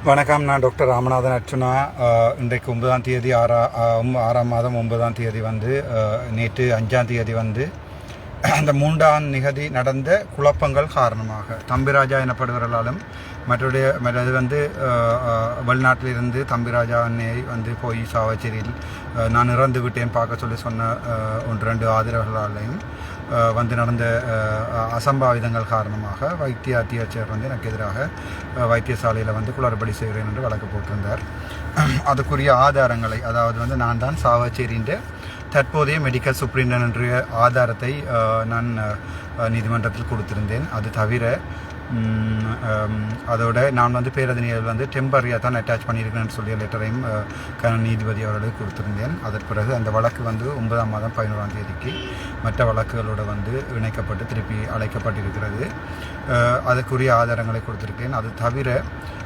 வணக்கம் நான் டாக்டர் ராமநாதன் அர்ச்சுனா இன்றைக்கு ஒன்பதாம் தேதி ஆறா ஆறாம் மாதம் ஒன்பதாம் தேதி வந்து நேற்று அஞ்சாம் தேதி வந்து அந்த மூன்றாம் நிகதி நடந்த குழப்பங்கள் காரணமாக தம்பிராஜா எனப்படுவர்களாலும் மற்றடைய மற்றது வந்து வெளிநாட்டிலிருந்து தம்பிராஜா அன்னை வந்து போய் சாவச்சேரியில் நான் இறந்து விட்டேன் பார்க்க சொல்லி சொன்ன ஒன்று ரெண்டு ஆதரவுகளாலையும் வந்து நடந்த அசம்பாவிதங்கள் காரணமாக வைத்திய அத்தியட்சர் வந்து எனக்கு எதிராக வைத்தியசாலையில் வந்து குளறுபடி செய்கிறேன் என்று வழக்கு போட்டிருந்தார். அதுக்குரிய ஆதாரங்களை அதாவது வந்து நான் தான் சாவச்சேரின்ற தற்போதைய மெடிக்கல் சூப்பரிண்டன் என்ற ஆதாரத்தை நான் நீதிமன்றத்தில் கொடுத்திருந்தேன். அது தவிர அதோட நான் வந்து பேரதினியர் வந்து டெம்பரரியாக தான் அட்டாச் பண்ணியிருக்கேன்னு சொல்லி லெட்டரையும் அஹ், நீதிபதி அவர்களுக்கு கொடுத்திருந்தேன். அதன் பிறகு அந்த வழக்கு வந்து ஒன்பதாம் மாதம் பதினோராம் தேதிக்கு மற்ற வழக்குகளோட வந்து இணைக்கப்பட்டு திருப்பி அழைக்கப்பட்டிருக்கிறது. அதற்குரிய ஆதாரங்களை கொடுத்திருக்கேன். அது தவிர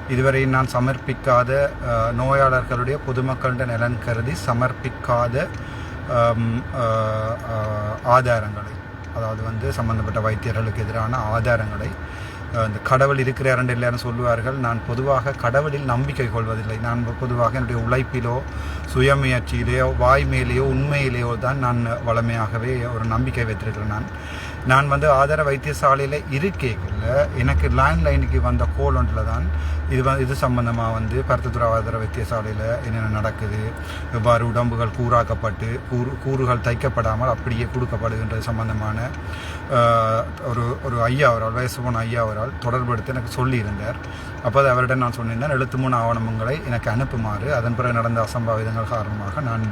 இதுவரை நான் சமர்ப்பிக்காத நோயாளர்களுடைய பொதுமக்களின் நலன் கருதி சமர்ப்பிக்காத ஆதாரங்களை அதாவது வந்து சம்பந்தப்பட்ட வைத்தியர்களுக்கு எதிரான ஆதாரங்களை அந்த இந்த கடவுள் இருக்கிற என்று எல்லாரும் சொல்லுவார்கள். நான் பொதுவாக கடவுளில் நம்பிக்கை கொள்வதில்லை. நான் பொதுவாக என்னுடைய உழைப்பிலோ சுயமுயற்சியிலேயோ வாய்மையிலேயோ உண்மையிலேயோ தான் நான் வளமையாகவே ஒரு நம்பிக்கை வைத்திருக்கிறேன் நான். நான் வந்து ஆதார வைத்தியசாலையில் இருக்கேக்கில் எனக்கு லேண்ட்லைனுக்கு வந்த கோல் ஒன்றில் தான் இது இது சம்பந்தமாக வந்து பருத்தத்துறை ஆதார வைத்தியசாலையில் என்னென்ன நடக்குது? எவ்வாறு உடம்புகள் கூறாக்கப்பட்டு கூறு கூறுகள் தைக்கப்படாமல் அப்படியே கொடுக்கப்படுகின்றது சம்பந்தமான ஒரு ஒரு ஐயா அவரால் வயசு போன ஐயா அவரால் தொடர்பெடுத்து எனக்கு சொல்லியிருந்தார். அப்போது அவரிடம் நான் சொன்னிருந்தேன் எழுத்து மூணு ஆவணங்களை எனக்கு அனுப்புமாறு. அதன் பிறகு நடந்த அசம்பாவிதங்கள் காரணமாக நான்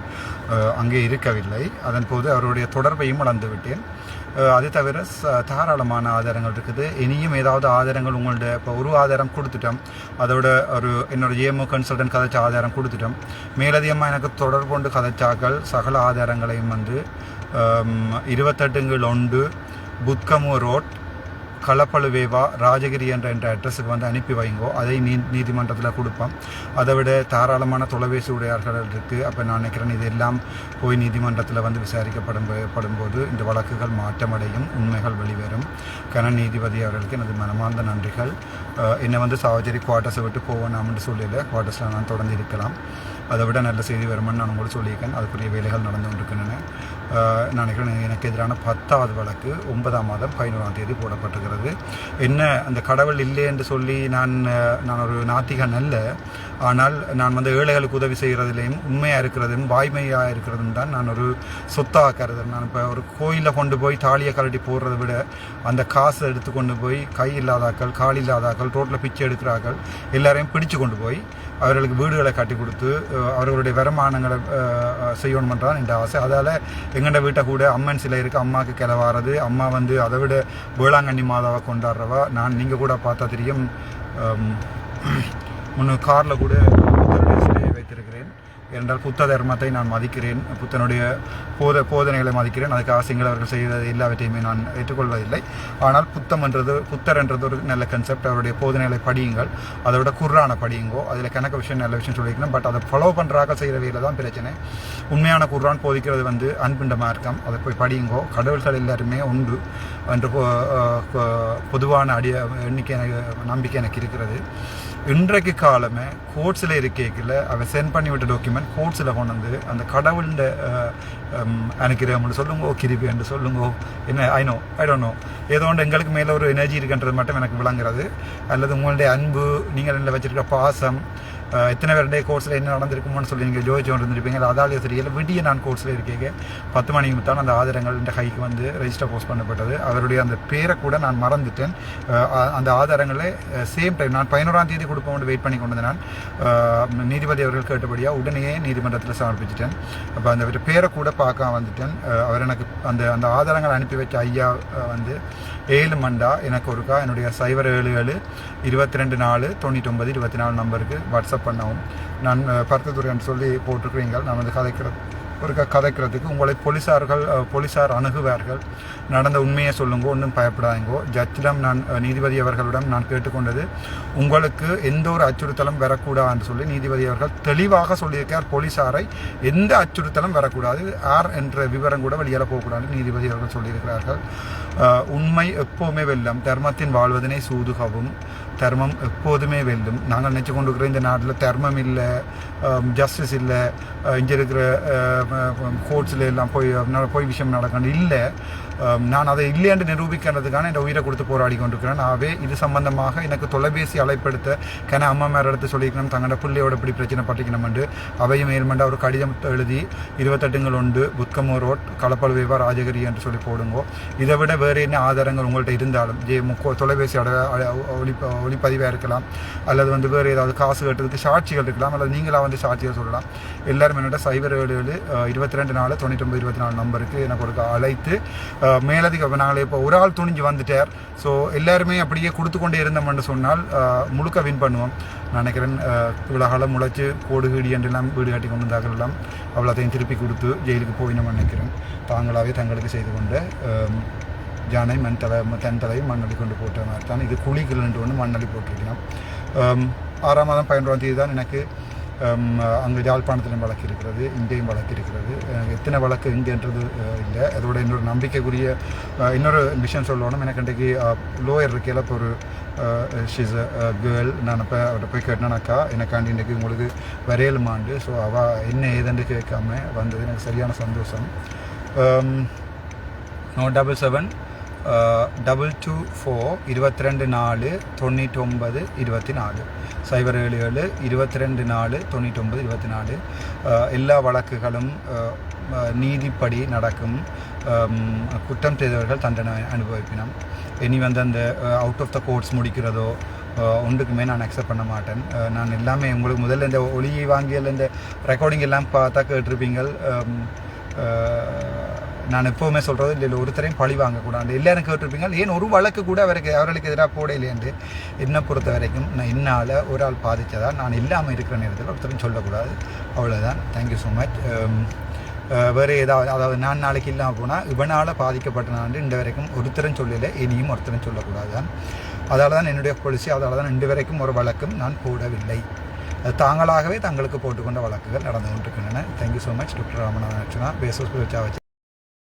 அங்கே இருக்கவில்லை. அதன் போது அவருடைய தொடர்பையும் வளர்ந்துவிட்டேன் அது தவிர ச- தாராளமான ஆதாரங்கள் இருக்குது. இனியும் ஏதாவது ஆதாரங்கள் உங்கள்ட்ட இப்போ ஒரு ஆதாரம் கொடுத்துட்டோம். அதோட ஒரு என்னோட ஏமோ கன்சல்டன்ட் கதைச்ச ஆதாரம் கொடுத்துட்டோம். மேலதிகமாக எனக்கு தொடர்பு கொண்டு கதைச்சாக்கள் சகல ஆதாரங்களையும் வந்து இருபத்தெட்டுங்கள் ஒன்று புத்கமு ரோட் களப்பழுவேவா ராஜகிரி என்ற என்ற அட்ரஸுக்கு வந்து அனுப்பி வைங்கோ. அதை நீ நீதிமன்றத்தில் கொடுப்போம் அதை விட தாராளமான தொலைபேசி உடையார்கள் இருக்குது அப்போ நான் நினைக்கிறேன் இதெல்லாம் போய் நீதிமன்றத்தில் வந்து விசாரிக்கப்படும் படும்போது இந்த வழக்குகள் மாற்றமடையும் உண்மைகள் வெளிவரும். கன நீதிபதி அவர்களுக்கு எனது மனமார்ந்த நன்றிகள். என்னை வந்து சாவச்சேரி குவார்ட்டர்ஸை விட்டு போவேணாம்னு சொல்லல. குவார்ட்டர்ஸில் நான் தொடர்ந்து இருக்கலாம். அதை விட நல்ல செய்தி வருமானு நான் உங்களுக்கு சொல்லியிருக்கேன். அதுக்குரிய வேலைகள் நடந்து கொண்டிருக்கின்றன. நினைக்கிறேன் எனக்கு எதிரான பத்தாவது வழக்கு ஒன்பதாம் மாதம் பதினோராம் தேதி போடப்பட்டிருக்கிறது. என்ன அந்த கடவுள் இல்லை என்று சொல்லி நான் நான் ஒரு நாத்திகன் அல்ல. ஆனால் நான் வந்து ஏழைகளுக்கு உதவி செய்கிறதுலையும் உண்மையாக இருக்கிறதும் வாய்மையாக இருக்கிறதும் தான் நான் ஒரு சொத்தாக கருதுறேன். நான் இப்போ ஒரு கோயிலில் கொண்டு போய் தாலியை கழட்டி போடுறதை விட அந்த காசை எடுத்து கொண்டு போய் கை இல்லாதாக்கள் கால் இல்லாதாக்கள் ரோட்டில் பிச்சை எடுக்கிறார்கள் எல்லாரையும் பிடிச்சு கொண்டு போய் அவர்களுக்கு வீடுகளை கட்டி கொடுத்து அவர்களுடைய வருமானங்களை செய்யணுமென்றான் என்ற ஆசை. அதால் எங்கள்ட வீட்டை கூட அம்மன் சிலை இருக்குது அம்மாவுக்கு கிளவாறது அம்மா வந்து அதை விட வேளாங்கண்ணி மாதாவை கொண்டாடுறவா. நான் நீங்கள் கூட பார்த்தா தெரியும். முன்னு காரில் கூட சிலையை வைத்திருக்கிறேன். என்றால் புத்த தர்மத்தை நான் மதிக்கிறேன். புத்தனுடைய போத போதனைகளை மதிக்கிறேன். அதுக்காக சிங்களவர்கள் செய்தது எல்லாவற்றையுமே நான் ஏற்றுக்கொள்வதில்லை. ஆனால் புத்தம் என்றது புத்தர் என்றது ஒரு நல்ல கன்செப்ட் அவருடைய போதனைகளை படியுங்கள். அதை விட குர்ரான படியுங்கோ. அதில் கணக்கு விஷயம் நல்ல விஷயம் சொல்லியிருக்கணும். பட் அதை ஃபாலோ பண்ணுறாக செய்கிற வேலை தான் பிரச்சனை. உண்மையான குர்ரான் போதிக்கிறது வந்து அன்பின்ற மார்க்கம். அதை போய் படியுங்கோ. கடவுள்கள் எல்லாருமே உண்டு. என்று பொதுவான அடிய எண்ணிக்கை எனக்கு நம்பிக்கை எனக்கு இருக்கிறது. இன்றைக்கு காலமே கோர்ட்ஸில் இருக்கேக்கில் அவன் சென்ட் பண்ணி விட்ட டாக்குமெண்ட் கோர்ட்ஸில் கொண்டு வந்து அந்த கடவுள்ட அனுக்கிறவங்க சொல்லுங்கோ கிருபி என்று சொல்லுங்கோ. என்ன I know I don't know ஏதோ ஒன்று எங்களுக்கு மேலே ஒரு எனர்ஜி இருக்குன்றது மட்டும் எனக்கு விளங்குறது. அல்லது உங்களுடைய அன்பு நீங்கள் என்ன வச்சுருக்க பாசம் எத்தனை பேருடைய கோர்ஸில் என்ன நடந்திருக்குமோன்னு சொல்லி நீங்கள் ஜோதிச்சு கொண்டு இருந்திருப்பீங்க அதாலே தெரியல. விடிய நான் கோர்ஸில் இருக்கேங்க. பத்து மணிக்கு தான் அந்த ஆதாரங்கள் இந்த கைக்கு வந்து ரெஜிஸ்டர் போஸ்ட் பண்ணப்பட்டது. அவருடைய அந்த பேரை கூட நான் மறந்துட்டேன். அந்த ஆதாரங்களை சேம் டைம் நான் பதினோராம் தேதி கொடுப்போம்னு வெயிட் பண்ணி கொண்டு நான் நீதிபதி அவர்கள் கேட்டபடியாக உடனே நீதிமன்றத்தில் சமர்ப்பிச்சிட்டேன். அப்போ அந்த பேரை கூட பார்க்க வந்துட்டேன். அவர் எனக்கு அந்த அந்த ஆதாரங்களை அனுப்பி வச்ச ஐயா வந்து ஏழு மண்டா. எனக்கு ஒருக்கா. என்னுடைய சைபர் ஏழு ஏழு இருபத்தி ரெண்டு நாலு தொண்ணூற்றி ஒன்பது இருபத்தி நாலு நம்பருக்கு வாட்ஸ்அப் பண்ணவும். நான் அஹ், பருத்தத்துறைன்னு சொல்லி போட்டிருக்கிறீங்க. நான் வந்து கதைக்கிறது ஒரு கதைக்கிறதுக்கு உங்களை போலீஸார்கள் போலீஸார் அணுகுவார்கள். நடந்த உண்மையை சொல்லுங்க ஒன்றும் பயப்படாதீங்கோ. ஜட்ஜிடம் நான் நீதிபதி அவர்களிடம் நான் கேட்டுக்கொண்டது உங்களுக்கு எந்த ஒரு அச்சுறுத்தலும் வரக்கூடாதுன்னு சொல்லி நீதிபதி அவர்கள் தெளிவாக சொல்லியிருக்கார். போலீஸாரை எந்த அச்சுறுத்தலும் வரக்கூடாது. யார் என்ற விவரம் கூட வெளியில் போகக்கூடாதுன்னு நீதிபதி அவர்கள் சொல்லியிருக்கிறார்கள். உண்மை எப்போவுமே வெல்லம். தர்மத்தின் வாழ்வதனை சூதுகவும். தர்மம் எப்போதுமே வெல்லும் நாங்கள் நினச்சி கொண்டு இருக்கிற இந்த நாட்டில் தர்மம் இல்லை ஜஸ்டிஸ் இல்லை இங்கே இருக்கிற கோர்ட்ஸில் எல்லாம் போய் ந- போய் விஷயம் நடக்கணும். இல்லை நான் அதை இல்லை என்று நிரூபிக்கிறதுக்கான என் உயிரை கொடுத்து போராடி கொண்டிருக்கிறேன். ஆகவே இது சம்பந்தமாக எனக்கு தொலைபேசி அழைப்படுத்த கன அம்மா மேல எடுத்து சொல்லிக்கணும் தங்களோட பிள்ளையோட இப்படி பிரச்சனை பட்டிக்கணும் என்று. அவையும் மேல்மண்ட ஒரு கடிதம் எழுதி இருபத்தெட்டுங்கள் உண்டு புத்கமோ ரோட் களப்பழுவேவா ராஜகிரி என்று சொல்லி போடுங்கோ. இதை விட வேறு என்ன ஆதாரங்கள் உங்கள்கிட்ட இருந்தாலும் ஜே முக்கோ தொலைபேசி அட- ஒளி ஒளிப்பதிவாக இருக்கலாம் அல்லது வந்து வேறு ஏதாவது காசு கட்டுறதுக்கு சாட்சிகள் இருக்கலாம் அல்லது நீங்களாக வந்து சாட்சிகள் சொல்லலாம். எல்லாரும் என்னோட சைபர் ஏழு ஏழு இருபத்தி ரெண்டு நாலு தொண்ணூற்றொம்பது இருபத்தி நாலு நம்பருக்கு எனக்கு ஒரு அழைத்து மேலதிக இப்ப நாங்கள் இப்போ ஒரு ஆள் துணிஞ்சு வந்துட்டார். ஸோ எல்லாருமே அப்படியே கொடுத்து கொண்டே இருந்தோம்னு சொன்னால் முழுக்க வின் பண்ணுவோம். நினைக்கிறேன் அஹ், இவ்வளோ காலம் முளைச்சு கோடு கீடி என்றெல்லாம் வீடு கட்டி கொண்டு வந்தார்கள் அவ்வளோத்தையும் திருப்பி கொடுத்து ஜெயிலுக்கு போய் நம்ம நினைக்கிறேன். தாங்களாகவே தங்களுக்கு செய்து கொண்டு ஜானை மண் தலை தன் தலையும் மண்ணளி கொண்டு போட்ட மாதிரி தான். இது குழிகள் என்று ஒன்று மண்ணளி போட்டிருக்கலாம். ஆறாம் மாதம் பதினொன்றாம் தேதி தான் எனக்கு அங்கே யாழ்ப்பாணத்திலும் வழக்கு இருக்கிறது இங்கேயும் வழக்கு இருக்கிறது. எத்தனை வழக்கு இங்கேன்றது இல்லை. அதோட இன்னொரு நம்பிக்கைக்குரிய இன்னொரு விஷயம் சொல்லணும். எனக்கு இன்றைக்கு லோயர் இருக்கையில் இப்போ ஒரு ஷிஸ் கேர்ள் நான் இப்போ அவர்கிட்ட போய் கேட்டேனாக்கா எனக்காண்டி இன்றைக்கி உங்களுக்கு வரையலுமாண்டு ஸோ அவள் என்ன ஏதுன்னு கேட்காம வந்தது. எனக்கு சரியான சந்தோஷம். No double seven double two four இருபத்தி ரெண்டு நாலு தொண்ணூற்றி ஒன்பது இருபத்தி நாலு சைபர் ஏழு ஏழு இருபத்தி ரெண்டு நாலு தொண்ணூற்றி ஒன்பது இருபத்தி நாலு எல்லா வழக்குகளும் நீதிப்படி நடக்கும் குற்றம் செய்தவர்கள் தண்டனை அனுபவிப்பினம் இனி வந்து அந்த அவுட் ஆஃப் த கோர்ட்ஸ் முடிக்கிறதோ ஒன்றுக்குமே நான் அக்செப்ட் பண்ண மாட்டேன் நான் எல்லாமே உங்களுக்கு முதல்ல இந்த ஒளியை வாங்கியல் இந்த ரெக்கார்டிங் எல்லாம் பார்த்தா கேட்டிருப்பீங்கள் நான் எப்போவுமே சொல்கிறது இல்லை ஒருத்தரையும் பழி வாங்கக்கூடாது. எல்லாரும் கேட்டிருப்பீங்க. ஏன் ஒரு வழக்கு கூட அவருக்கு அவர்களுக்கு எதிராக போடலையேண்டு என்னை பொறுத்த வரைக்கும் நான் என்னால் ஒரு ஆள் பாதித்ததா நான் இல்லாமல் இருக்கிற நேரத்தில் ஒருத்தரும் சொல்லக்கூடாது. அவ்வளோதான் தேங்க்யூ ஸோ மச் வேறு ஏதாவது அதாவது நான் நாளைக்கு இல்லாமல் போனால் இவனால் பாதிக்கப்பட்ட இன்று இந்த வரைக்கும் ஒருத்தரும் சொல்லலை இனியும் ஒருத்தரும் சொல்லக்கூடாது தான் அதால் தான் என்னுடைய பாலிசி அதால் தான் இன்று வரைக்கும் ஒரு வழக்கும் நான் போடவில்லை. தாங்களாகவே தங்களுக்கு போட்டுக்கொண்ட வழக்குகள் நடந்து கொண்டிருக்கின்றன. Thank you so much doctor Ramanathan Archana. Bases